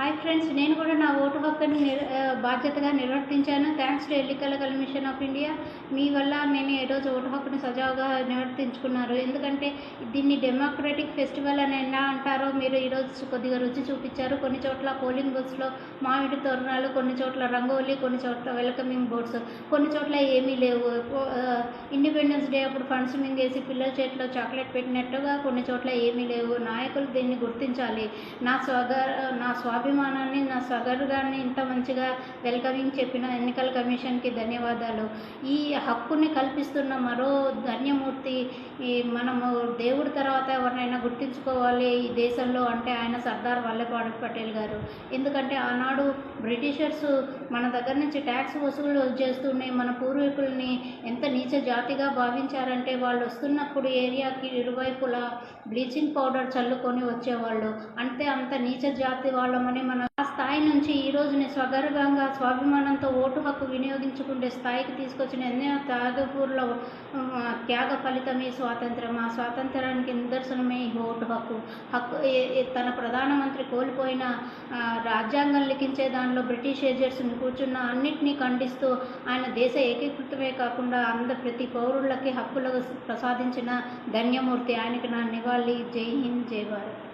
Hi friends నేను కూడా నా ఓటు హక్కుని బాధ్యతగా నిర్వర్తించాను. థ్యాంక్స్ టు ఎన్నికల కమిషన్ ఆఫ్ ఇండియా మీ వల్ల నేను ఈరోజు ఓటు హక్కుని సజావుగా నిర్వర్తించుకున్నారు. ఎందుకంటే దీన్ని డెమోక్రటిక్ ఫెస్టివల్ అని ఎలా అంటారో మీరు ఈరోజు కొద్దిగా రుచి చూపించారు. కొన్ని చోట్ల పోలింగ్ బూత్స్లో మామిడి తోరణాలు కొన్ని చోట్ల రంగోలీ కొన్ని చోట్ల వెల్కమింగ్ బోర్డ్స్ కొన్ని చోట్ల ఏమీ లేవు. ఇండిపెండెన్స్ డే అప్పుడు ఫండ్స్ మింగేసి పిల్లల చేతిలో చాక్లెట్ పెట్టినట్టుగా కొన్ని చోట్ల ఏమీ లేవు. నాయకులు దీన్ని గుర్తించాలి. నా స్వగ నా అభిమానాన్ని నా స్వగర్గాన్ని ఇంత మంచిగా వెల్కమింగ్ చెప్పిన ఎన్నికల కమిషన్కి ధన్యవాదాలు. ఈ హక్కుని కల్పిస్తున్న మరో ధన్యమూర్తి ఈ మనము దేవుడి తర్వాత ఎవరినైనా గుర్తించుకోవాలి ఈ దేశంలో అంటే ఆయన సర్దార్ వల్లభాయ్ పటేల్ గారు. ఎందుకంటే ఆనాడు బ్రిటిషర్స్ మన దగ్గర నుంచి ట్యాక్స్ వసూలు చేస్తూనే మన పూర్వీకుల్ని ఎంత నీచ జాతిగా భావించారంటే వాళ్ళు వస్తున్నప్పుడు ఏరియాకి ఇరువైపులా బ్లీచింగ్ పౌడర్ చల్లుకొని వచ్చేవాళ్ళు. అంటే అంత నీచ జాతి వాళ్ళ వాళ్ళమని మన స్థాయి నుంచి ఈ రోజుని స్వగర్వంగా స్వాభిమానంతో ఓటు హక్కు వినియోగించుకుంటే స్థాయికి తీసుకొచ్చిన ఎన్నో త్యాగపూర్ల త్యాగ ఫలితమే స్వాతంత్రం. ఆ స్వాతంత్రానికి నిదర్శనమే ఈ ఓటు హక్కు. హక్కు తన ప్రధానమంత్రి కోల్పోయిన రాజ్యాంగం లిఖించే దానిలో బ్రిటిష్ ఏజర్స్ని కూర్చున్న అన్నింటినీ ఖండిస్తూ ఆయన దేశ ఏకీకృతమే కాకుండా అందరి ప్రతి పౌరులకి హక్కులు ప్రసాదించిన ధన్యమూర్తి. ఆయనకి నా నివాళి. జై హింద్ జై భారత్.